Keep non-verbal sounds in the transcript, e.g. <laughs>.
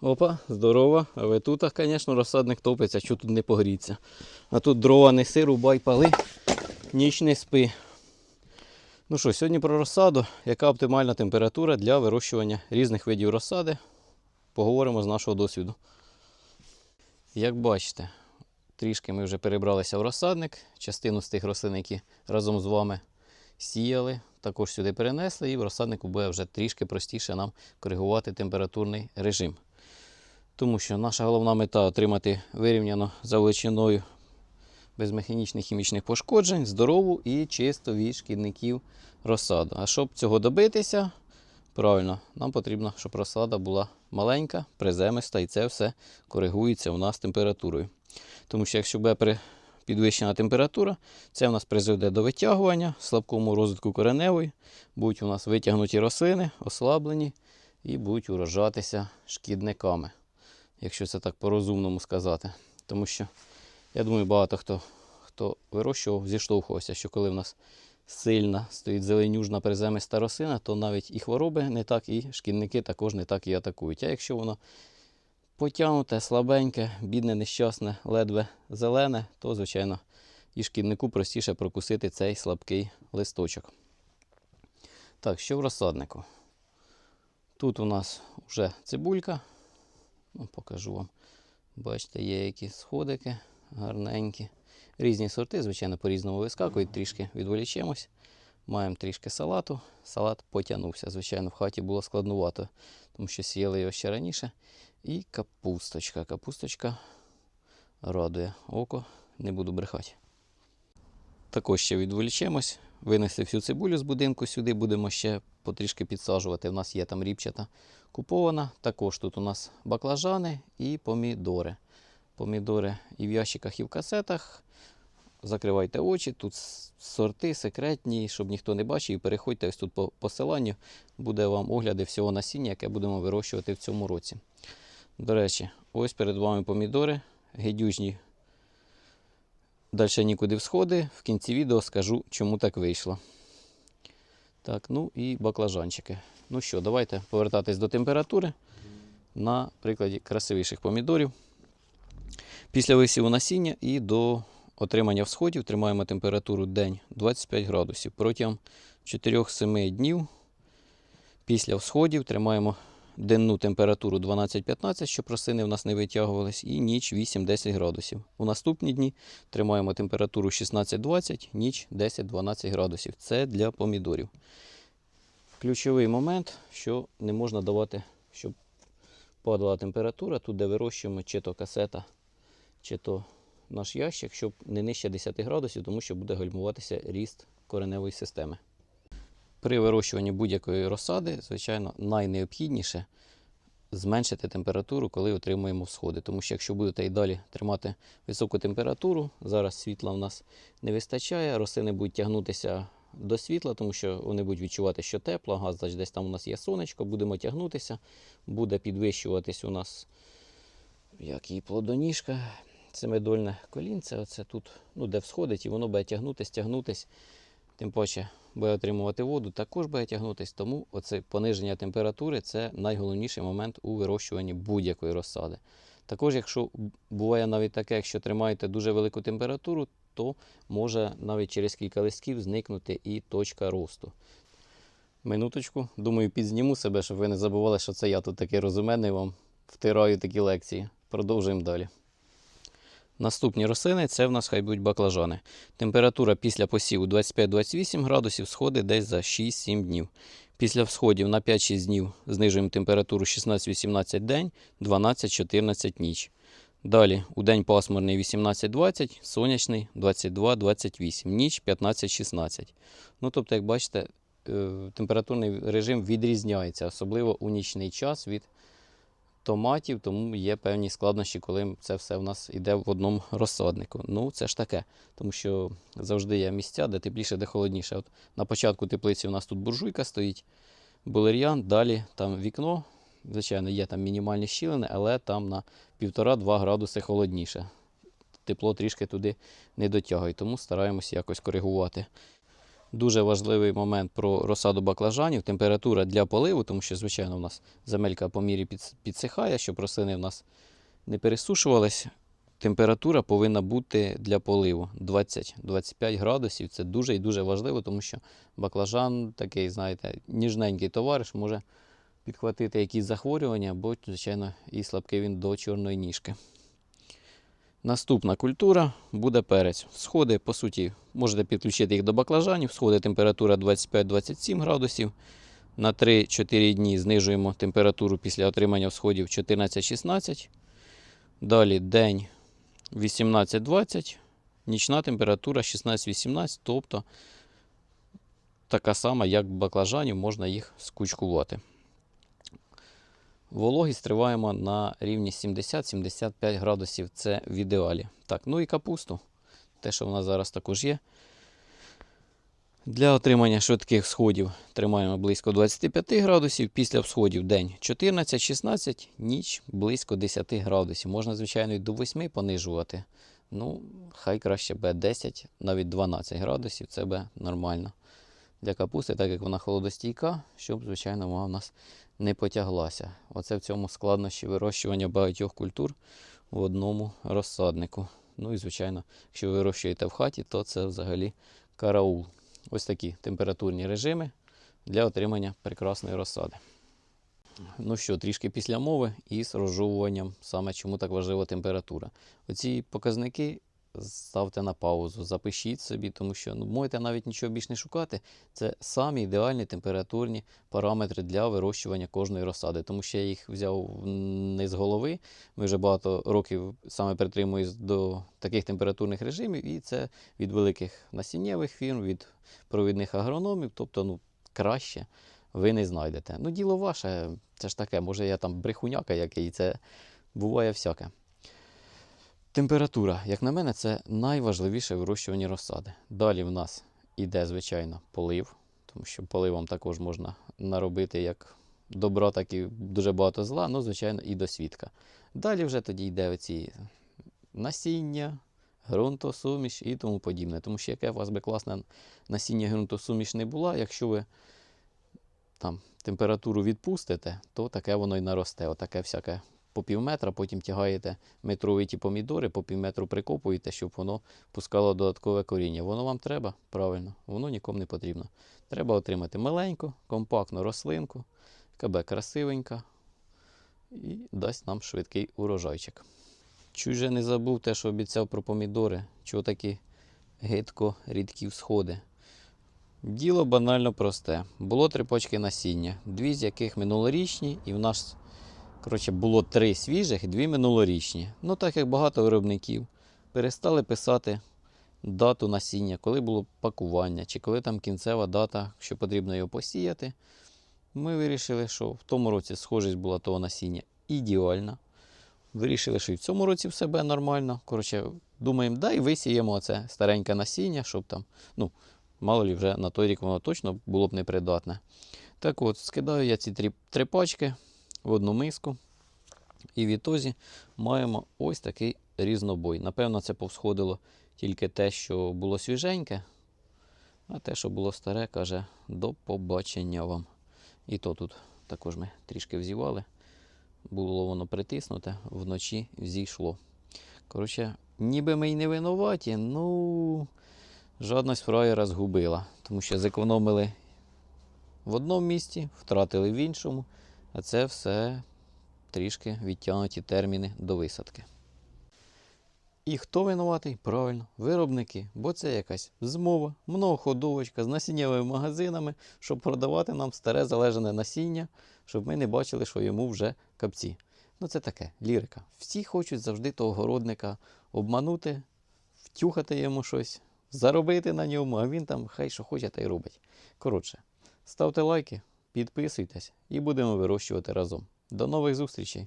Опа, здорово. А ви тут, звісно, розсадник топиться, що тут не погріться. А тут дрова неси, рубай, пали, ніч не спи. Ну що, сьогодні про розсаду. Яка оптимальна температура для вирощування різних видів розсади? Поговоримо з нашого досвіду. Як бачите, трішки ми вже перебралися в розсадник. Частину з тих рослин, які разом з вами сіяли, також сюди перенесли, і в розсаднику буде вже трішки простіше нам коригувати температурний режим. Тому що наша головна мета отримати вирівняно за величиною без механічних хімічних пошкоджень, здорову і чисту від шкідників розсаду. А щоб цього добитися, правильно, нам потрібно, щоб розсада була маленька, приземиста, і це все коригується у нас температурою. Тому що якщо буде підвищена температура, це у нас призведе до витягування, слабкому розвитку кореневої, будуть у нас витягнуті рослини, ослаблені і будуть уражатися шкідниками, якщо це так по-розумному сказати. Тому що я думаю, багато хто, хто вирощував, зіштовхувався, що коли в нас сильна стоїть зеленюжна приземиста рослина, то навіть і хвороби не так, і шкідники також не так і атакують. А якщо воно потягнуте, слабеньке, бідне, нещасне, ледве зелене, то, звичайно, і шкіднику простіше прокусити цей слабкий листочок. Так, що в розсаднику? Тут у нас вже цибулька. Ну, покажу вам. Бачите, є якісь сходики гарненькі. Різні сорти, звичайно, по-різному вискакують, трішки відволічемось. Маємо трішки салату. Салат потягнувся. Звичайно, в хаті було складнувато, тому що сіяли його ще раніше. І капусточка. Капусточка радує око, не буду брехати. Також ще відволічемось. Винесли всю цибулю з будинку сюди, будемо ще потрішки підсаджувати. У нас є там ріпчата купована. Також тут у нас баклажани і помідори. Помідори і в ящиках, і в касетах. Закривайте очі, тут сорти секретні, щоб ніхто не бачив. І переходьте ось тут по посиланню. Буде вам огляди всього насіння, яке будемо вирощувати в цьому році. До речі, ось перед вами помідори, гедюжні. Далі нікуди всходи. В кінці відео скажу, чому так вийшло. Так, ну і баклажанчики. Ну що, давайте повертатись до температури на прикладі красивіших помідорів. Після висіву насіння і до отримання всходів тримаємо температуру день 25 градусів. Протягом 4-7 днів після всходів тримаємо денну температуру 12-15, щоб рослини в нас не витягувались, і ніч 8-10 градусів. У наступні дні тримаємо температуру 16-20, ніч 10-12 градусів. Це для помідорів. Ключовий момент, що не можна давати, щоб падала температура, тут де вирощуємо чи то касета, чи то наш ящик, щоб не нижче 10 градусів, тому що буде гальмуватися ріст кореневої системи. При вирощуванні будь-якої розсади, звичайно, найнеобхідніше зменшити температуру, коли отримуємо всходи. Тому що якщо будете і далі тримати високу температуру, зараз світла в нас не вистачає, рослини будуть тягнутися до світла, тому що вони будуть відчувати, що тепло, газ, десь там у нас є сонечко, будемо тягнутися, буде підвищуватись у нас як і плодоніжка, семидольне колінце, оце тут, ну, де всходить, і воно буде тягнутись, тягнутись. Тим паче буде отримувати воду, також буде тягнутись. Тому оце пониження температури це найголовніший момент у вирощуванні будь-якої розсади. Також, якщо буває навіть таке, якщо тримаєте дуже велику температуру, то може навіть через кілька листків зникнути і точка росту. Минуточку, думаю, підзніму себе, щоб ви не забували, що це я тут такий розуменний вам втираю такі лекції. Продовжуємо далі. Наступні рослини це в нас хай будуть баклажани. Температура після посіву 25-28 градусів, сходи десь за 6-7 днів. Після всходів на 5-6 днів знижуємо температуру 16-18 день, 12-14 ніч. Далі у день пасмурний 18-20, сонячний 22-28, ніч 15-16. Ну, тобто, як бачите, е, температурний режим відрізняється, особливо у нічний час від томатів, тому є певні складнощі, коли це все в нас йде в одному <laughs> розсаднику. Ну, це ж таке, тому що завжди є місця, де тепліше, де холодніше. От на початку теплиці у нас тут буржуйка стоїть, булер'ян, далі там вікно. Звичайно, є там мінімальні щілини, але там на 1,5-2 градуси холодніше. Тепло трішки туди не дотягує, тому стараємося якось коригувати. Дуже важливий момент про розсаду баклажанів. Температура для поливу, тому що, звичайно, у нас земелька по мірі підсихає, щоб рослини в нас не пересушувались. Температура повинна бути для поливу 20-25 градусів. Це дуже і дуже важливо, тому що баклажан такий, знаєте, ніжненький товариш може підхватити якісь захворювання, бо, звичайно, і слабкий він до чорної ніжки. Наступна культура буде перець. Сходи, по суті, можете підключити їх до баклажанів. Сходи температура 25-27 градусів. На 3-4 дні знижуємо температуру після отримання всходів 14-16. Далі день 18-20, нічна температура 16-18, тобто така сама, як баклажанів, можна їх скучкувати. Вологість триваємо на рівні 70-75 градусів. Це в ідеалі. Так, ну і капусту. Те, що в нас зараз також є. Для отримання швидких сходів тримаємо близько 25 градусів. Після всходів день 14-16, ніч близько 10 градусів. Можна, звичайно, і до 8 понижувати. Ну, хай краще буде 10, навіть 12 градусів. Це буде нормально для капусти, так як вона холодостійка, щоб, звичайно, вона в нас не потяглася. Оце в цьому складнощі вирощування багатьох культур в одному розсаднику. Ну і, звичайно, якщо ви вирощуєте в хаті, то це взагалі караул. Ось такі температурні режими для отримання прекрасної розсади. Ну що, трішки після мови і з розжовуванням, саме чому так важлива температура. Оці показники ставте на паузу, запишіть собі, тому що ну, можете навіть нічого більш не шукати. Це самі ідеальні температурні параметри для вирощування кожної розсади. Тому що я їх взяв не з голови. Ми вже багато років саме притримуюсь до таких температурних режимів, і це від великих насіннєвих фірм, від провідних агрономів. Тобто, ну, краще ви не знайдете. Ну, діло ваше, це ж таке, може я там брехуняка який, це буває всяке. Температура, як на мене, це найважливіше в вирощуванні розсади. Далі в нас іде, звичайно, полив, тому що поливом також можна наробити як добра, так і дуже багато зла, ну, звичайно, і досвідка. Далі вже тоді йде оці насіння, ґрунтосуміш і тому подібне. Тому що яке у вас би класне насіння ґрунтосуміш не була, якщо ви там температуру відпустите, то таке воно й наросте. Отаке всяке по пів метра, потім тягаєте метрові ті помідори, по пів метру прикопуєте, щоб воно пускало додаткове коріння. Воно вам треба, правильно, воно нікому не потрібно. Треба отримати маленьку, компактну рослинку, буде красивенька і дасть нам швидкий урожайчик. Чуть же не забув те, що обіцяв про помідори, чого такі гидко рідкі всходи. Діло банально просте. Було три почки насіння, дві з яких минулорічні, і в нас коротше, було три свіжих і дві минулорічні. Ну, так як багато виробників перестали писати дату насіння, коли було пакування, чи коли там кінцева дата, що потрібно його посіяти. Ми вирішили, що в тому році схожість була того насіння ідеальна. Вирішили, що і в цьому році все буде нормально. Коротше, думаємо, дай висіємо це стареньке насіння, щоб там, ну, мало лі вже на той рік воно точно було б непридатне. Так от, скидаю я ці три, три пачки в одну миску. І в ітозі маємо ось такий різнобой. Напевно, це повсходило тільки те, що було свіженьке, а те, що було старе, каже, до побачення вам. І то тут також ми трішки взівали. Було воно притиснуте, вночі зійшло. Коротше, ніби ми й не винуваті, ну жадність фраєра згубила, тому що зекономили в одному місці, втратили в іншому, а це все трішки відтягнуті терміни до висадки. І хто винуватий? Правильно, виробники, бо це якась змова, многоходовочка з насіннєвими магазинами, щоб продавати нам старе залежане насіння, щоб ми не бачили, що йому вже капці. Ну це таке, лірика. Всі хочуть завжди того городника обманути, втюхати йому щось, заробити на ньому, а він там хай що хоче, та й робить. Коротше, ставте лайки, підписуйтесь і будемо вирощувати разом. До нових зустрічей!